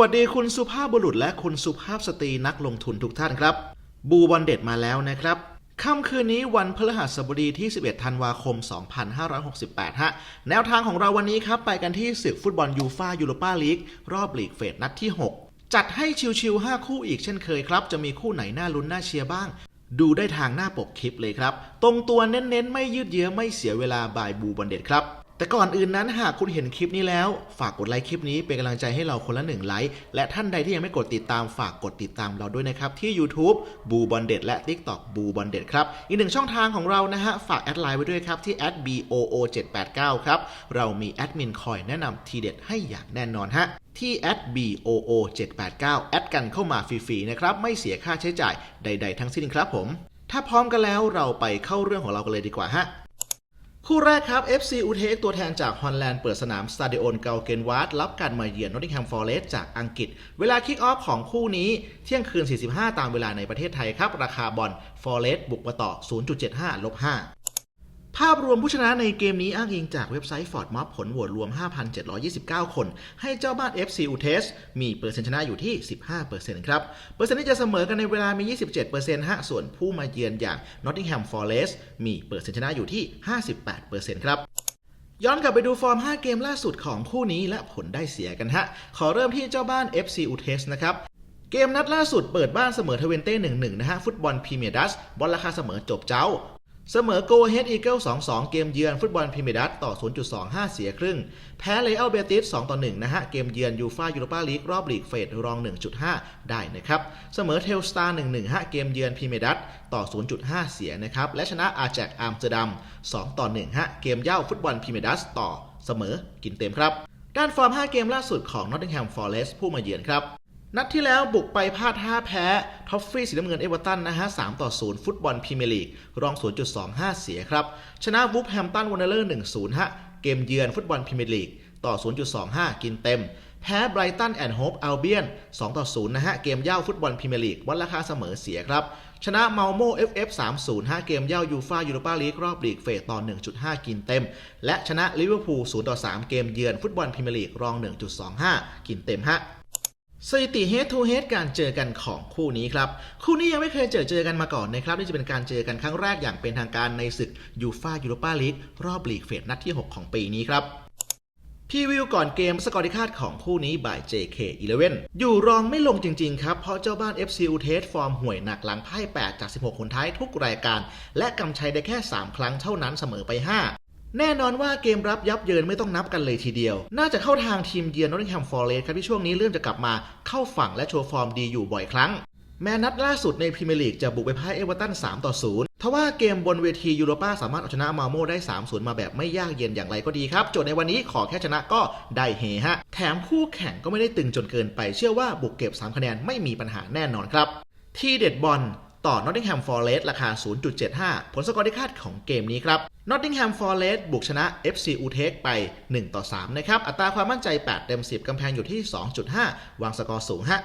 วัสดีคุณสุภาพบุรุษและคุณสุภาพสตรีนักลงทุนทุกท่านครับ บูบอลเด็ดมาแล้วนะครับค่ำคืนนี้วันพฤหัสบดีที่ 11 ธันวาคม 2568 ฮะ แนวทางของเราวันนี้ครับ ไปกันที่ศึกฟุตบอลยูฟายูโรปาลีก รอบลีกเฟสนัดที่ 6 จัดให้ชิวๆ5 คู่อีกเช่นเคยครับ จะมีคู่ไหนน่าลุ้นน่าเชียร์บ้าง ดูได้ทางหน้าปกคลิปเลยครับ ตรงตัวเน้นๆ ไม่ยืดเยื้อไม่เสียเวลาบายบูบอลเด็ดครับ แต่ก่อนอื่นนั้นหากคุณเห็นคลิปนี้แล้ว ฝากกดไลค์คลิปนี้เป็นกำลังใจให้เราคนละหนึ่งไลค์และท่านใดที่ยังไม่กดติดตามฝากกดติดตามเราด้วยนะครับ ที่ YouTube บูบอลเด็ดและ TikTok บูบอลเด็ดครับ อีกหนึ่งช่องทางของเรานะฮะ ฝากแอดไลน์ไว้ด้วยครับ ที่ @boo 7 8 9 ครับ เรามีแอดมินคอยแนะนำทีเด็ดให้อย่างแน่นอนฮะที่ @boo 7 8 9 แอดกันเข้ามาฟรีๆนะครับไม่เสียค่าใช้จ่ายใด ๆ ทั้งสิ้นครับผม ถ้าพร้อมกันแล้วเราไปเข้าเรื่องของเรากันเลยดีกว่าฮะ คู่แรกครับ FC อูเทกตัวแทนจากฮอลแลนด์เปิดสนามสตาดิโอนเกาเกนวาร์ดรับการมาเยือนนอตติงแฮมฟอร์เรสจากอังกฤษ เวลาคิกออฟของคู่นี้เที่ยงคืน 45 ตามเวลาในประเทศไทยครับ ราคาบอลฟอร์เรสบุกมาต่อ 0.75 ลบ 5 ภาพรวมผู้ชนะในเกมนี้อ้างอิงจากเว็บไซต์ Ford Mob ผลโหวตรวม 5,729 คน ให้เจ้าบ้าน FC u t e s มีเปอร์เซ็นต์ชนะอยู่ที่ 15%ครับ เปอร์เซ็นต์ที่จะเสมอกันในเวลามี 27%ฮะ ส่วนผู้มาเยือนอย่าง Nottingham Forest มีเปอร์เซ็นต์ชนะอยู่ที่ 58%ครับย้อนกลับไปดูฟอร์ม 5 เกมล่าสุดของคู่นี้และผลได้เสียกันฮะ ขอเริ่มที่เจ้าบ้าน FC u t e s นะครับเกมนัดล่าสุดเปิดบ้านเสมอเทเวนเต้1-1นะฮะ ฟุตบอลพรีเมียร์ดัสบอลราคาเสมอจบเจ้า เสมอโกเฮดอีเกิล2-2 เกมเยือนฟุตบอลพรีเมียร์ดัสต่อ 0.25 เสียครึ่ง แพ้เลอัลเบติส2-1นะฮะ เกมเยือนยูฟายูโรปาลีกรอบลีกเฟสรอง 1.5 ได้นะครับ เสมอเทลสตาร์1-1ฮะเกมเยือนพรีเมียร์ดัสต่อ 0.5 เสียนะครับ และชนะอาแจกอัมสเตอร์ดัม2-1ฮะเกมเย่าฟุตบอลพรีเมียร์ดัสต่อเสมอกินเต็มครับ ด้านฟอร์ม 5 เกมล่าสุดของ Nottingham Forest ผู้มาเยือนครับ นัดที่แล้วบุกไปพลาดท่าแพ้ท็อฟฟี่สีน้ำเงินเอเวอร์ตันนะฮะ3ต่อ 0 ฟุตบอลพรีเมียร์ลีก รอง 0.25 เสียครับ ชนะวูฟแฮมตันวันเดอร์1-0 ฮะ เกมเยือนฟุตบอลพรีเมียร์ลีก ต่อ 0.25 กินเต็ม แพ้ไบรตันแอนด์โฮปอัลเบียน2ต่อ 0 นะฮะ เกมเย่าฟุตบอลพรีเมียร์ลีก วัดราคาเสมอเสียครับ ชนะเมาโม FF 3-0 5 เกมเย่ายูฟายูโรปาลีกรอบลีกเฟสต่อ 1.5 กินเต็ม และชนะลิเวอร์พูล0ต่อ3เกมเยือนฟุตบอลพรีเมียร์ลีกรอง 1.25 กินเต็มฮะ สถิติ head to head การเจอกันของคู่นี้ครับ คู่นี้ยังไม่เคยเจอเจอกันมาก่อนนะครับนี่จะเป็นการเจอกันครั้งแรกอย่างเป็นทางการในศึกยูฟายูโรปาลีกรอบลีกเฟสนัดที่ 6 ของปีนี้ครับพีวิวก่อนเกมสกอร์ที่คาดของคู่นี้บ่าย JK11 อยู่รองไม่ลงจริง ๆ ครับ เพราะเจ้าบ้าน FC u t e s ฟอร์มห่วยหนักหลังพ่าย 8 จาก 16 คนท้ายทุกรายการ และกำชัยได้แค่ 3 ครั้งเท่านั้นเสมอไป 5 แน่นอนว่าเกมรับยับเยินไม่ต้องนับกันเลยทีเดียว น่าจะเข้าทางทีมเยือนนอตติงแฮมฟอร์เรสครับที่ช่วงนี้เริ่มจะกลับมาเข้าฝั่งและโชว์ฟอร์มดีอยู่บ่อยครั้ง แม้นัดล่าสุดในพรีเมียร์ลีกจะบุกไปพ่ายเอเวอร์ตัน 3 ต่อ 0 ทว่าเกมบนเวทียูโรป้าสามารถเอาชนะมาโมได้ 3-0 มาแบบไม่ยากเย็นอย่างไรก็ดีครับ โจทย์ในวันนี้ขอแค่ชนะก็ได้เฮฮะ แถมคู่แข่งก็ไม่ได้ตึงจนเกินไป เชื่อว่าบุกเก็บ 3 คะแนนไม่มีปัญหาแน่นอนครับ ที่เด็ดบอล ต่อ Nottingham Forest ราคา 0.75 ผลสกอร์ที่คาดของเกมนี้ครับ Nottingham Forest บุกชนะ FC Utrecht ไป 1 ต่อ 3 นะครับ อัตราความมั่นใจ 8 เต็ม 10 กำแพงอยู่ที่ 2.5 วางสกอร์สูงฮะ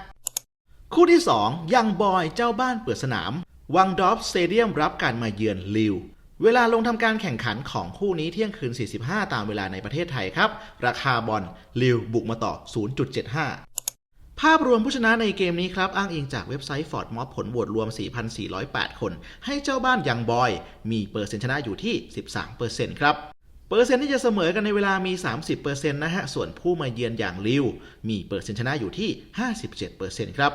คู่ที่ 2 ยังบอยเจ้าบ้านเปิดสนาม วังดอฟสเตเดียมรับการมาเยือนลิวเวลาลงทำการแข่งขันของคู่นี้เที่ยงคืน 45 ตามเวลาในประเทศไทยครับ ราคาบอลลิวบุกมาต่อ 0.75 ภาพรวมผู้ชนะในเกมนี้ครับอ้างอิงจากเว็บไซต์ Ford Mob ผลโหวตรวม 4,408 คน ให้เจ้าบ้านยังบอย มีเปอร์เซ็นต์ชนะอยู่ที่ 13%ครับเปอร์เซ็นต์ที่จะเสมอกันในเวลามี 30%นะฮะ ส่วนผู้มาเยือนอย่างลิว มีเปอร์เซ็นต์ชนะอยู่ที่ 57%ครับ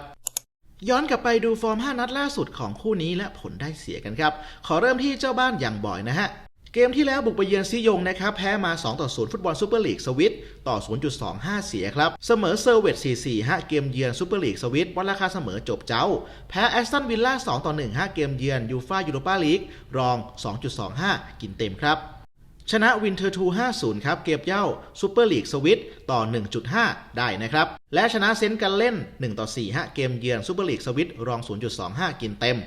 ย้อนกลับไปดูฟอร์ม 5 นัดล่าสุดของคู่นี้และผลได้เสียกันครับ ขอเริ่มที่เจ้าบ้านอย่างบ่อยนะฮะ เกมที่แล้วบุกไปเยือนซิยงนะครับแพ้มา 2 ต่อ 0 ฟุตบอลซูเปอร์ลีกสวิตต่อ 0.25 เสียครับ เสมอเซอร์เวต4-4ฮะเกมเยือนซูเปอร์ลีกสวิตวัดราคาเสมอจบเจ้า แพ้แอสตันวิลล่า 2 ต่อ 1 5 เกมเยือนยูฟายูโรปาลีกรอง 2.25 กินเต็มครับ ชนะวินเทอร์ทู 50 ครับ เก็บเย่าซูเปอร์ลีกสวิตต่อ 1.5 ได้นะครับ และชนะเซนต์กันเล่น 1 ต่อ4ฮะเกมเยือนซูเปอร์ลีกสวิตรอง 0.25 กินเต็ม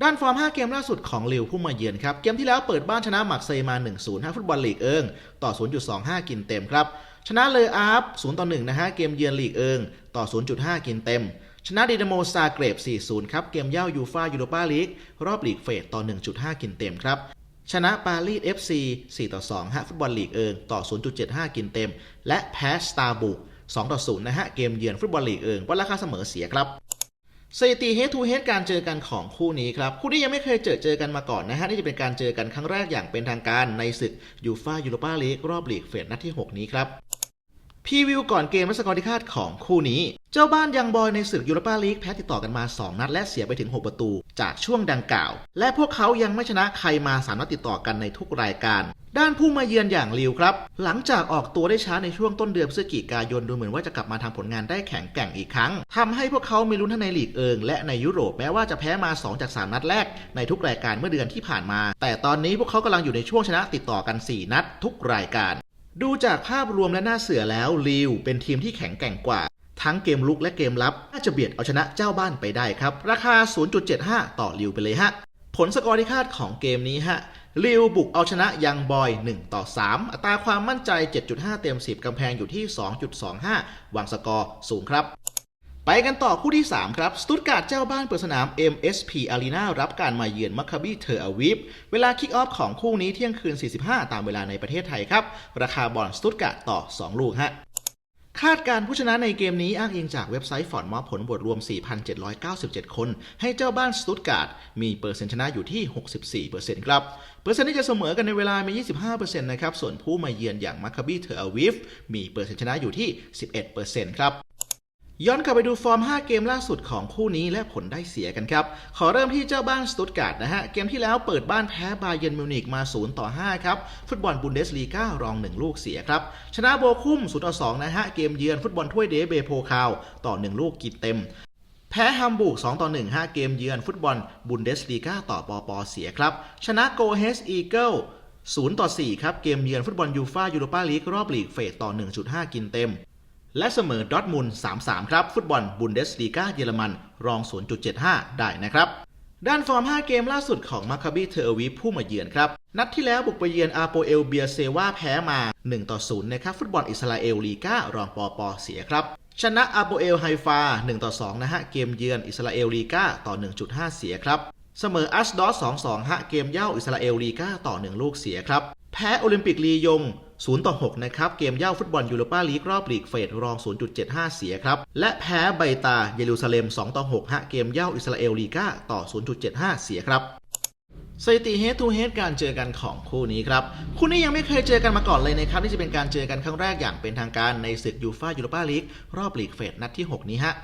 ด้านฟอร์ม 5 เกมล่าสุดของลิวผู้มาเยือนครับ เกมที่แล้วเปิดบ้านชนะมักเซย์มา 1-0 5 ฟุตบอลลีกเอิง ต่อ 0.25 กินเต็มครับ ชนะเลออาร์ฟ0ต่อ1นะฮะเกมเยือนลีกเอิง ต่อ 0.5 กินเต็ม ชนะดินาโมซาเกรบ 4-0 ครับ เกมเย่ายูฟายูโรปาลีก รอบลีกเฟสต่อ 1.5 กินเต็มครับชนะปารีส FC 4 ต่อ2ฮะฟุตบอลลีกเอิง ต่อ 0.75 กินเต็ม และแพ้สตาร์บุก2ต่อ0นะฮะเกมเยือนฟุตบอลลีกเอิงวัดราคาเสมอเสียครับ สถิติ head to head การเจอกันของคู่นี้ครับ คู่นี้ยังไม่เคยเจอเจอกันมาก่อนนะฮะ นี่จะเป็นการเจอกันครั้งแรกอย่างเป็นทางการในศึกยูฟายูโรปาลีกรอบลีกเฟสนัดที่ 6 นี้ครับ พีวิวก่อนเกมและสกอร์ที่คาดของคู่นี้ เจ้าบ้านยังบอยในศึกยูโรปาลีกแพ้ติดต่อกันมา 2 นัดและเสียไปถึง 6 ประตู จากช่วงดังกล่าว และพวกเขายังไม่ชนะใครมา 3 นัดติดต่อกันในทุกรายการ ด้านผู้มาเยือนอย่างลิวครับ หลังจากออกตัวได้ช้าในช่วงต้นเดือนพฤศจิกายนดูเหมือนว่าจะกลับมาทำผลงานได้แข็งแกร่งอีกครั้งทำให้พวกเขามีลุ้นทั้งในลีกเอิงและในยุโรปแม้ว่าจะแพ้มา 2 จาก 3 นัดแรกในทุกรายการเมื่อเดือนที่ผ่านมา แต่ตอนนี้พวกเขากำลังอยู่ในช่วงชนะติดต่อกัน 4 นัด ทุกรายการ ดูจากภาพรวมและหน้าเสือแล้วลิวเป็นทีมที่แข็งแกร่งกว่า ทั้งเกมลุกและเกมรับ น่าจะเบียดเอาชนะเจ้าบ้านไปได้ครับ ราคา 0.75 ต่อลิวไปเลยฮะ ผลสกอร์ที่คาดของเกมนี้ฮะลิวบุกเอาชนะยังบอย 1 ต่อ 3 อัตราความมั่นใจ 7.5 เต็ม 10 กำแพงอยู่ที่ 2.25 วางสกอร์สูงครับ ไปกันต่อคู่ที่ 3 ครับ สตุตการ์ดเจ้าบ้านเปิดสนาม MSP Arena รับการมาเยือนมัคคาบีเทอร์อาวิฟเวลาคิกออฟของคู่นี้เที่ยงคืน 45 ตามเวลาในประเทศไทยครับ ราคาบอลสตุตการ์ดต่อ 2 ลูกฮะคาดการผู้ชนะในเกมนี้อ้างอิงจากเว็บไซต์ฟอร์ดมอผลบวกรวม 4,797 คน ให้เจ้าบ้านสตุตการ์ดมีเปอร์เซ็นต์ชนะอยู่ที่ 64%ครับ เปอร์เซ็นต์ที่จะเสมอกันในเวลามี 25%นะครับ ส่วนผู้มาเยือนอย่างมัคคาบีเทอร์อาวิฟมีเปอร์เซ็นต์ชนะอยู่ที่ 11%ครับ ย้อนกลับไปดูฟอร์ม 5 เกมล่าสุดของคู่นี้และผลได้เสียกันครับ ขอเริ่มที่เจ้าบ้านสตุตการ์ดนะฮะ เกมที่แล้วเปิดบ้านแพ้บาเยนมิวนิกมา 0 ต่อ 5 ครับ ฟุตบอลบุนเดสลีการอง 1 ลูกเสียครับ ชนะโบคุ้ม 0 ต่อ 2 นะฮะ เกมเยือนฟุตบอลถ้วยเดเบโพคาว ต่อ 1 ลูกกินเต็ม แพ้ฮัมบูร์ก 2 ต่อ 1 5 เกมเยือนฟุตบอลบุนเดสลีกาต่อปอปอเสียครับ ชนะโกเฮสอีเกิล0ต่อ 4 ครับ เกมเยือนฟุตบอลยูฟายูโรปาลีกรอบลีกเฟสต่อ 1.5 กินเต็ม และเสมอดอทมุนด์3-3 ครับ ฟุตบอลบุนเดสลีกาเยอรมัน รอง 0.75 ได้นะครับ ด้านฟอร์ม 5 เกมล่าสุดของมาคาบีเทอร์วีฟผู้มาเยือนครับ นัดที่แล้วบุกไปเยือนอาโปเอลเบียเซวาแพ้มา 1 ต่อ 0 นะครับ ฟุตบอลอิสราเอลลีการองปอปอเสียครับ ชนะอาโปเอลไฮฟา 1 ต่อ 2 นะฮะ เกมเยือนอิสราเอลลีกาต่อ 1.5 เสียครับ เสมออัสดอส2-2ฮะ เกมเย่าอิสราเอลลีกาต่อ 1 ลูกเสียครับ แพ้โอลิมปิกลียง 0ต่อ6นะครับเกมเย่าฟุตบอลยูโรปาลีกรอบลีกเฟสรอง 0.75 เสียครับ และแพ้ไบตาเยรูซาเล็ม 2 ต่อ6ฮะเกมเย่าอิสราเอลลีกาต่อ 0.75 เสียครับสถิติ head to head การเจอกันของคู่นี้ครับ คู่นี้ยังไม่เคยเจอกันมาก่อนเลยนะครับ นี่จะเป็นการเจอกันครั้งแรกอย่างเป็นทางการในศึกยูฟ่ายูโรปาลีกรอบลีกเฟสนัดที่ 6 นี้ฮะ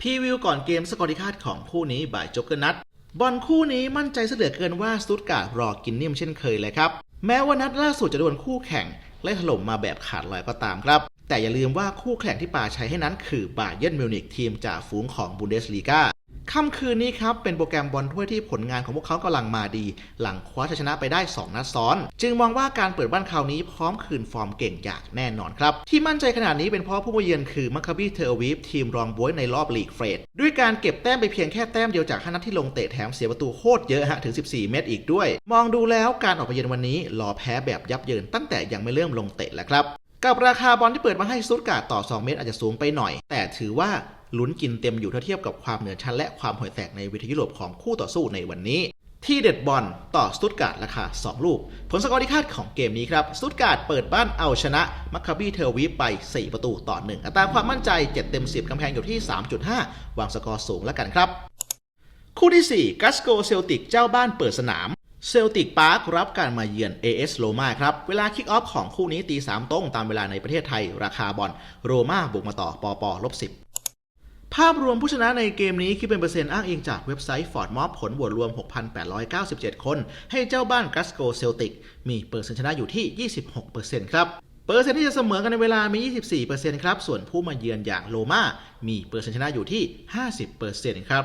พรีวิวก่อนเกมสกอร์ที่คาดของคู่นี้บ่ายจบกันนัดบอลคู่นี้มั่นใจเสือเกินว่าสตุตการ์ดรอกินนิ่มเช่นเคยเลยครับ แม้ว่านัดล่าสุดจะโดนคู่แข่งไล่ถล่มมาแบบขาดลอยก็ตามครับ แต่อย่าลืมว่าคู่แข่งที่ป่าใช้ให้นั้นคือบาเยิร์นมิวนิกทีมจากฝูงของบุนเดสลีกา ค่ำคืนนี้ครับเป็นโปรแกรมบอลถ้วยที่ผลงานของพวกเขากำลังมาดี หลังคว้าชัยชนะไปได้ 2 นัดซ้อน จึงมองว่าการเปิดบ้านคราวนี้พร้อมคืนฟอร์มเก่งอย่างแน่นอนครับ ที่มั่นใจขนาดนี้เป็นเพราะผู้มาเยือนคือมัคคาบีเทอร์วีฟทีมรองบวยในรอบลีกเฟรดด้วยการเก็บแต้มไปเพียงแค่แต้มเดียวจาก5นัดที่ลงเตะแถมเสียประตูโคตรเยอะฮะถึง 14 เมตรอีกด้วย มองดูแล้วการออกไปเยือนวันนี้รอแพ้แบบยับเยินตั้งแต่ยังไม่เริ่มลงเตะแล้วครับกับราคาบอลที่เปิดมาให้สตุตกาดต่อ 2 เมตรอาจจะสูงไปหน่อย แต่ถือว่า ลุ้นกินเต็มอยู่ถ้าเทียบกับความเหนือชั้นและความห่วยแตกในเวทียุโรปของคู่ต่อสู้ในวันนี้ ที่เด็ดบอลต่อสตุตการ์ดราคา 2 ลูก ผลสกอร์ที่คาดของเกมนี้ครับสตุตการ์ดเปิดบ้านเอาชนะมัคคาบีเทอร์วีไป 4 ประตูต่อ 1 อัตราความมั่นใจ 7 เต็ม 10กำแพงอยู่ที่ 3.5 วางสกอร์สูงแล้วกันครับ คู่ที่ 4 กัสโกเซลติกเจ้าบ้านเปิดสนามเซลติกพาร์ครับการมาเยือน AS โรมาครับ เวลาคิกออฟของคู่นี้ตี3ตรงตามเวลาในประเทศไทย ราคาบอลโรมาบุกมาต่อปอปอลบ10 ภาพรวมผู้ชนะในเกมนี้คิดเป็นเปอร์เซ็นต์อ้างอิงจากเว็บไซต์ฟอร์ดมอผลบวกรวม 6,897 คน ให้เจ้าบ้านกัสโกเซลติก มีเปอร์เซ็นต์ชนะอยู่ที่ 26%ครับ เปอร์เซ็นต์ที่จะเสมอกันในเวลามี 24%ครับ ส่วนผู้มาเยือนอย่างโลมามีเปอร์เซ็นต์ชนะอยู่ที่ 50%ครับ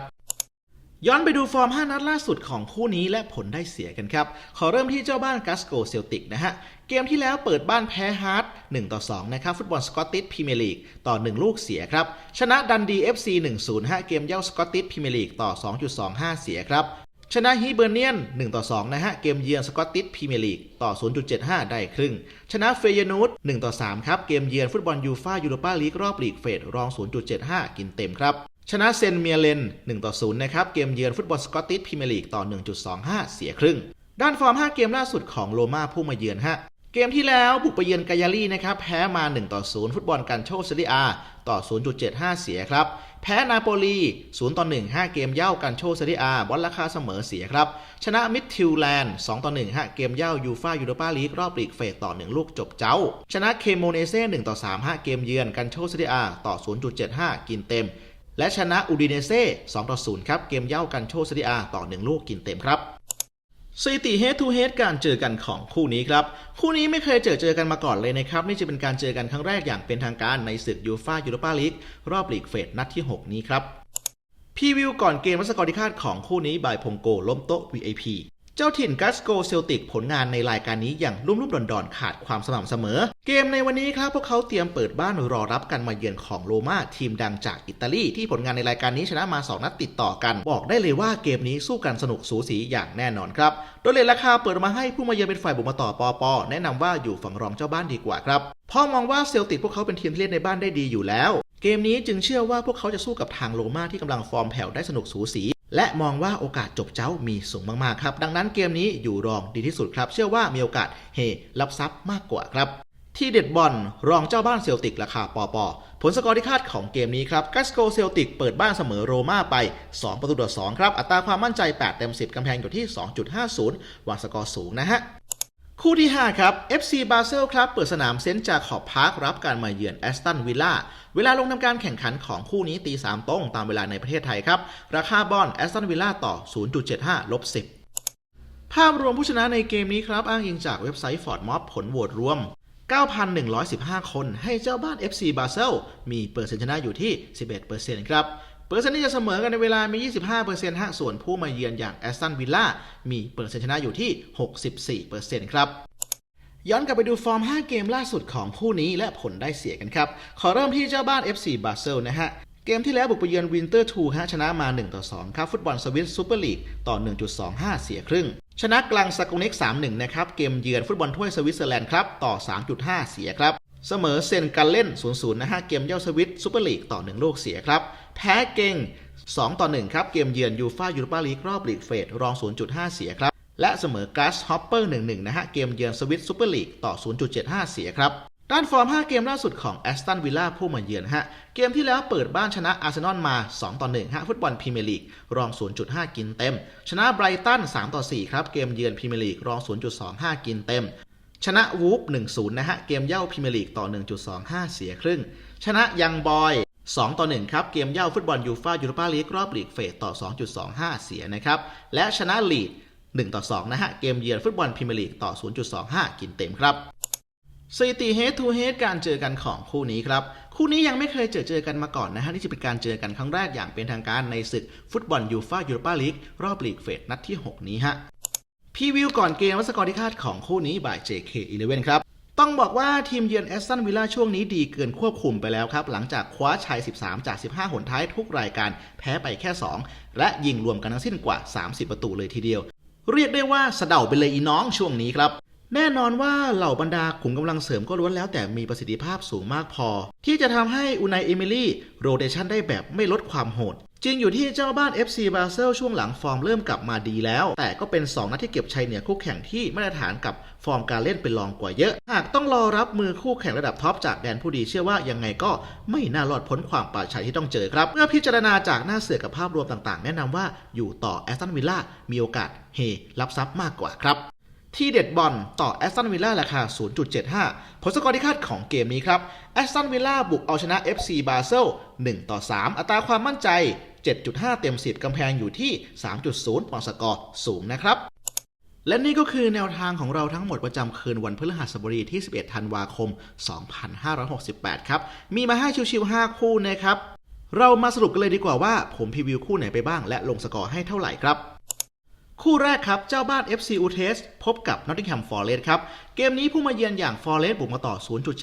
ย้อนไปดูฟอร์ม 5 นัดล่าสุดของคู่นี้และผลได้เสียกันครับ ขอเริ่มที่เจ้าบ้านกัสโกเซลติกนะฮะ เกมที่แล้วเปิดบ้านแพ้ฮาร์ด1ต่อ2นะครับ ฟุตบอลสกอตติชพรีเมียร์ลีกต่อ 1 ลูกเสียครับ ชนะดันดี FC 1-0ฮะเกมเย่าสกอตติชพรีเมียร์ลีกต่อ 2.25 เสียครับ ชนะฮีเบอร์เนียน1ต่อ2นะฮะเกมเยือนสกอตติชพรีเมียร์ลีกต่อ 0.75 ได้ครึ่ง ชนะเฟยนูด1ต่อ3ครับเกมเยือนฟุตบอลยูฟายูโรปาลีกรอบลีกเฟสรอง 0.75 กินเต็มครับ ชนะเซนเมียเลน1ต่อ0นะครับ เกมเยือนฟุตบอลสกอตติชพรีเมียร์ลีกต่อ 1.25 เสียครึ่ง ด้านฟอร์ม 5 เกมล่าสุดของโรม่าผู้มาเยือนฮะ เกมที่แล้วบุกไปเยือนกายาลีนะครับ แพ้มา 1 ต่อ 0 ฟุตบอลกันโชคเซรีอาต่อ 0.75 เสียครับ แพ้นาโปลี0ต่อ1 5 เกมเย่ากันโชคเซรีอาบอลราคาเสมอเสียครับ ชนะมิดทิวแลนด์2ต่อ1 5 เกมเย่ายูฟายูโรปาลีกรอบลีกเฟสต่อ 1 ลูกจบเจ้า ชนะเคโมเนเซ่1ต่อ3 5 เกมเยือนกันโชคเซรีอาต่อ 0.75 กินเต็ม และชนะอูดิเนเซ่2ต่อ0ครับ เกมเย่ากันโชซเรีอาต่อ 1 ลูกกินเต็มครับสถิติ head to head การเจอกันของคู่นี้ครับ คู่นี้ไม่เคยเจอเจอกันมาก่อนเลยนะครับ นี่จะเป็นการเจอกันครั้งแรกอย่างเป็นทางการในศึกยูฟายูโรปาลีกรอบลีกเฟสนัดที่ 6 นี้ครับพรีวิวก่อนเกมวัสกอร์ที่คาดของคู่นี้บายพงโกล้มโต๊ะ VIP เจ้าถิ่นกัสโกเซลติกผลงานในรายการนี้อย่างรุ่มรุ่มดอนดอนๆขาดความสม่ำเสมอ เกมในวันนี้ครับพวกเขาเตรียมเปิดบ้านรอรับกันมาเยือนของโรมาทีมดังจากอิตาลี ที่ผลงานในรายการนี้ชนะมา 2 นัดติดต่อกัน บอกได้เลยว่าเกมนี้สู้กันสนุกสูสีอย่างแน่นอนครับ โดยเลทราคาเปิดมาให้ผู้มาเยือนเป็นฝ่ายบุกมาต่อปอปอแนะนำว่าอยู่ฝั่งรองเจ้าบ้านดีกว่าครับพราะมองว่าเซลติกพวกเขาเป็นทีมที่เล่นในบ้านได้ดีอยู่แล้ว เกมนี้จึงเชื่อว่าพวกเขาจะสู้กับทางโรมาที่กำลังฟอร์มแผ่วได้สนุกสูสี และมองว่าโอกาสจบเจ้ามีสูงมากๆครับ ดังนั้นเกมนี้อยู่รองดีที่สุดครับ เชื่อว่ามีโอกาสเฮรับทรัพย์มากกว่าครับ ที่เด็ดบอลรองเจ้าบ้านเซลติกราคาปอปอผลสกอร์ที่คาดของเกมนี้ครับกัสโกเซลติกเปิดบ้านเสมอโรม่าไป 2 ประตูต่อ2ครับ อัตราความมั่นใจ 8 เต็ม 10 กำแพงอยู่ที่ 2.50วางสกอร์สูงนะฮะ คู่ที่ 5 ครับ FC บาเซลครับ เปิดสนามเซนต์จาขอบพาร์ครับการมาเยือนแอสตันวิลล่า เวลาลงทำการแข่งขันของคู่นี้ตี3ตรงตามเวลาในประเทศไทยครับ ราคาบอลแอสตันวิลล่าต่อ 0.75 ลบ 10 ภาพรวมผู้ชนะในเกมนี้ครับ อ้างอิงจากเว็บไซต์ Ford Mob ผลโหวตรวม 9,115 คนให้เจ้าบ้าน FC บาเซลมีเปอร์เซ็นต์ชนะอยู่ที่ 11%ครับ เปอร์เซ็นต์ที่จะเสมอกันในเวลามี 25%ฮะส่วนผู้มาเยือนอย่างแอสตันวิลล่ามีเปอร์เซ็นต์ชนะอยู่ที่ 64%ครับย้อนกลับไปดูฟอร์ม 5 เกมล่าสุดของคู่นี้และผลได้เสียกันครับ ขอเริ่มที่เจ้าบ้าน FC บาเซลนะฮะ เกมที่แล้วบุกไปเยือนวินเตอร์ทูฮะชนะมา 1 ต่อ 2 ครับ ฟุตบอลสวิสซูเปอร์ลีกต่อ 1.25 เสียครึ่ง ชนะกลางสกงเน็ก3-1 นะครับ เกมเยือนฟุตบอลถ้วยสวิตเซอร์แลนด์ครับ ต่อ 3.5 เสียครับ เสมอเซนกันเล่น 0-0 นะฮะ เกมเย่าสวิตซูเปอร์ลีกต่อ 1 ลูกเสียครับ แพ้เก่ง 2 ต่อ 1 ครับ เกมเยือนยูฟายูโรปาลีกรอบลีกเฟสรอง 0.5 เสียครับ และเสมอกราสฮอปเปอร์1-1 นะฮะ เกมเยือนสวิตซูเปอร์ลีกต่อ 0.75 เสียครับ ด้านฟอร์ม 5 เกมล่าสุดของแอสตันวิลล่าผู้มาเยือนฮะ เกมที่แล้วเปิดบ้านชนะอาร์เซนอลมา 2 ต่อ 1 ฮะ ฟุตบอลพรีเมียร์ลีกรอง 0.5 กินเต็ม ชนะไบรตัน 3 ต่อ 4 ครับ เกมเยือนพรีเมียร์ลีกรอง 0.25 กินเต็มชนะวูฟ1-0 นะฮะ เกมเย่าพรีเมียร์ลีกต่อ 1.25 เสียครึ่ง ชนะยังบอย 2 ต่อ 1 ครับ เกมเย่าฟุตบอลยูฟ่ายูโรปาลีกรอบลีกเฟสต่อ 2.25 เสียนะครับ และชนะลีด 1 ต่อ 2 นะฮะ เกมเยือนฟุตบอลพรีเมียร์ลีกต่อ 0.25 กินเต็มครับสถิติ head to head การเจอกันของคู่นี้ครับ คู่นี้ยังไม่เคยเจอเจอกันมาก่อนนะฮะ นี่จะเป็นการเจอกันครั้งแรกอย่างเป็นทางการในศึกฟุตบอลยูฟ่ายูโรปาลีกรอบลีกเฟสนัดที่ 6 นี้ฮะพีวิวก่อนเกมวัสกอร์ที่คาดของคู่นี้บ่าย JK11 ครับ ต้องบอกว่าทีมเยือนแอสตันวิลล่าช่วงนี้ดีเกินควบคุมไปแล้วครับ หลังจากคว้าชัย 13 จาก 15 หนท้ายทุกรายการแพ้ไปแค่ 2 และยิงรวมกันทั้งสิ้นกว่า 30 ประตูเลยทีเดียว เรียกได้ว่าสะเดาไปเลยอีน้องช่วงนี้ครับ แน่นอนว่าเหล่าบรรดาขุมกำลังเสริมก็ล้วนแล้วแต่มีประสิทธิภาพสูงมากพอ ที่จะทำให้อูนายเอมิลี่โรเตชันได้แบบไม่ลดความโหด จริงอยู่ที่เจ้าบ้าน FC บาเซลช่วงหลังฟอร์มเริ่มกลับมาดีแล้ว แต่ก็เป็น 2 นัดที่เก็บชัยเหนือคู่แข่งที่มาตรฐานกับฟอร์มการเล่นเป็นรองกว่าเยอะ หากต้องรอรับมือคู่แข่งระดับท็อปจากแดนผู้ดีเชื่อว่ายังไงก็ไม่น่ารอดพ้นความป่าชัยที่ต้องเจอครับ เมื่อพิจารณาจากหน้าเสือกับภาพรวมต่างๆ แนะนำว่าอยู่ต่อแอสตันวิลล่ามีโอกาสเฮรับทรัพย์มากกว่าครับที่เด็ดบอลต่อแอสตันวิลล่าราคา 0.75 ผลสกอร์ที่คาดของเกมนี้ครับ แอสตันวิลล่าบุกเอาชนะ FC บาเซล1ต่อ 3 อัตราความมั่นใจ 7.5 เต็ม 10 กำแพงอยู่ที่ 3.0 ปอนด์สกอร์สูงนะครับและนี่ก็คือแนวทางของเราทั้งหมดประจำคืนวันพฤหัสบดีที่ 11 ธันวาคม 2568 ครับ มีมาให้ชิวๆ 5 คู่นะครับ เรามาสรุปกันเลยดีกว่าว่า ผมพรีวิวคู่ไหนไปบ้าง และลงสกอร์ให้เท่าไหร่ครับ คู่แรกครับ เจ้าบ้าน FC utech พบกับ Nottingham Forest ครับ เกมนี้ผู้มาเยือนอย่าง Forest บุกมาต่อ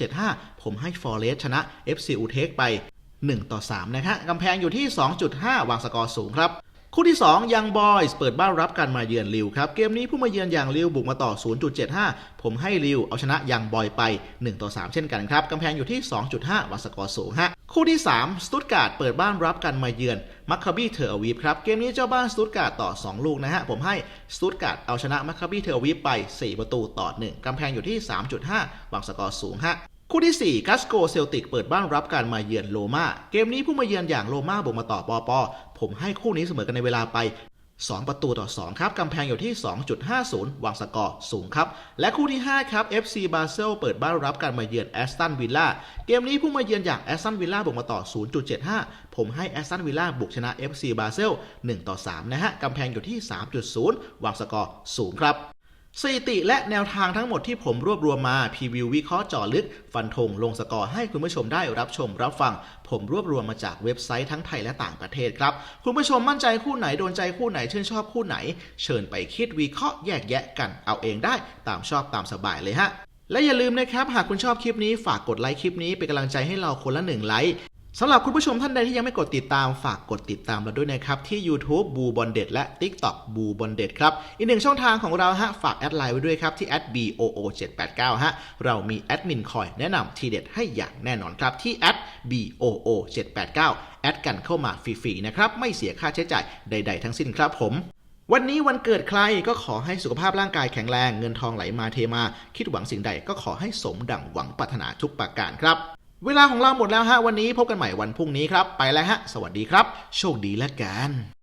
0.75 ผมให้ Forest ชนะ FC utech ไป 1 ต่อ 3 นะฮะกำแพงอยู่ที่ 2.5 วางสกอร์สูงครับ คู่ที่ 2 ยังบอยส์เปิดบ้านรับการมาเยือนลิวครับ เกมนี้ผู้มาเยือนอย่างลิวบุกมาต่อ 0.75 ผมให้ลิวเอาชนะยังบอยไป 1 ต่อ 3 เช่นกันครับกำแพงอยู่ที่ 2.5วังสกอร์สูงฮะคู่ที่ 3 สตุตการ์ดเปิดบ้านรับกันมาเยือนมัคคาบี้เทอร์วีฟครับ เกมนี้เจ้าบ้านสตุตการ์ดต่อ 2 ลูกนะฮะ ผมให้สตุตการ์ดเอาชนะมัคคาบี้เทอร์วีฟไป 4 ประตูต่อ 1กำแพงอยู่ที่ 3.5วังสกอร์สูงฮะ คู่ที่ 4 กัสโกเซลติกเปิดบ้านรับการมาเยือนโลมาเกมนี้ผู้มาเยือนอย่างโลมาบุกมาต่อปอปอผมให้คู่นี้เสมอกันในเวลาไป 2 ประตูต่อ 2 ครับ กำแพงอยู่ที่ 2.50 วางสกอร์สูงครับ และคู่ที่ 5 ครับ FC บาเซลเปิดบ้านรับการมาเยือนแอสตันวิลล่าเกมนี้ผู้มาเยือนอย่างแอสตันวิลล่าบุกมาต่อ 0.75 ผมให้แอสตันวิลล่าบุกชนะ FC บาเซล1ต่อ3นะฮะกำแพงอยู่ที่ 3.0 วางสกอร์สูงครับ สถิติและแนวทางทั้งหมดที่ผมรวบรวมมาพรีวิววิเคราะห์เจาะลึก ฟันธงลงสกอร์ให้คุณผู้ชมได้รับชมรับฟัง ผมรวบรวมมาจากเว็บไซต์ทั้งไทยและต่างประเทศครับ คุณผู้ชมมั่นใจคู่ไหนโดนใจคู่ไหนชื่นชอบคู่ไหน เชิญไปคิดวิเคราะห์แยกแยะกันเอาเองได้ตามชอบตามสบายเลยฮะและอย่าลืมนะครับ หากคุณชอบคลิปนี้ฝากกดไลค์คลิปนี้เป็นกำลังใจให้เราคนละหนึ่งไลค์ สำหรับคุณผู้ชมท่านใดที่ยังไม่กดติดตามฝากกดติดตามเราด้วยนะครับ ที่ YouTube บูบอลเด็ดและ TikTok บูบอลเด็ดครับ อีกหนึ่งช่องทางของเราฮะ ฝากแอดไลน์ไว้ด้วยครับ ที่แอด @boo 7 8 9 ฮะ เรามีแอดมินคอยแนะนำทีเด็ดให้อย่างแน่นอนครับ ที่แอด @boo 7 8 9 แอดกันเข้ามาฟรีๆนะครับ ไม่เสียค่าใช้จ่ายใด ๆ ทั้งสิ้นครับผมวันนี้วันเกิดใครก็ขอให้สุขภาพร่างกายแข็งแรง เงินทองไหลมาเทมา คิดหวังสิ่งใดก็ขอให้สมดังหวังปรารถนาทุกประการครับ เวลาของเราหมดแล้วฮะวันนี้พบกันใหม่วันพรุ่งนี้ครับ ไปแล้วฮะ สวัสดีครับ โชคดีและกัน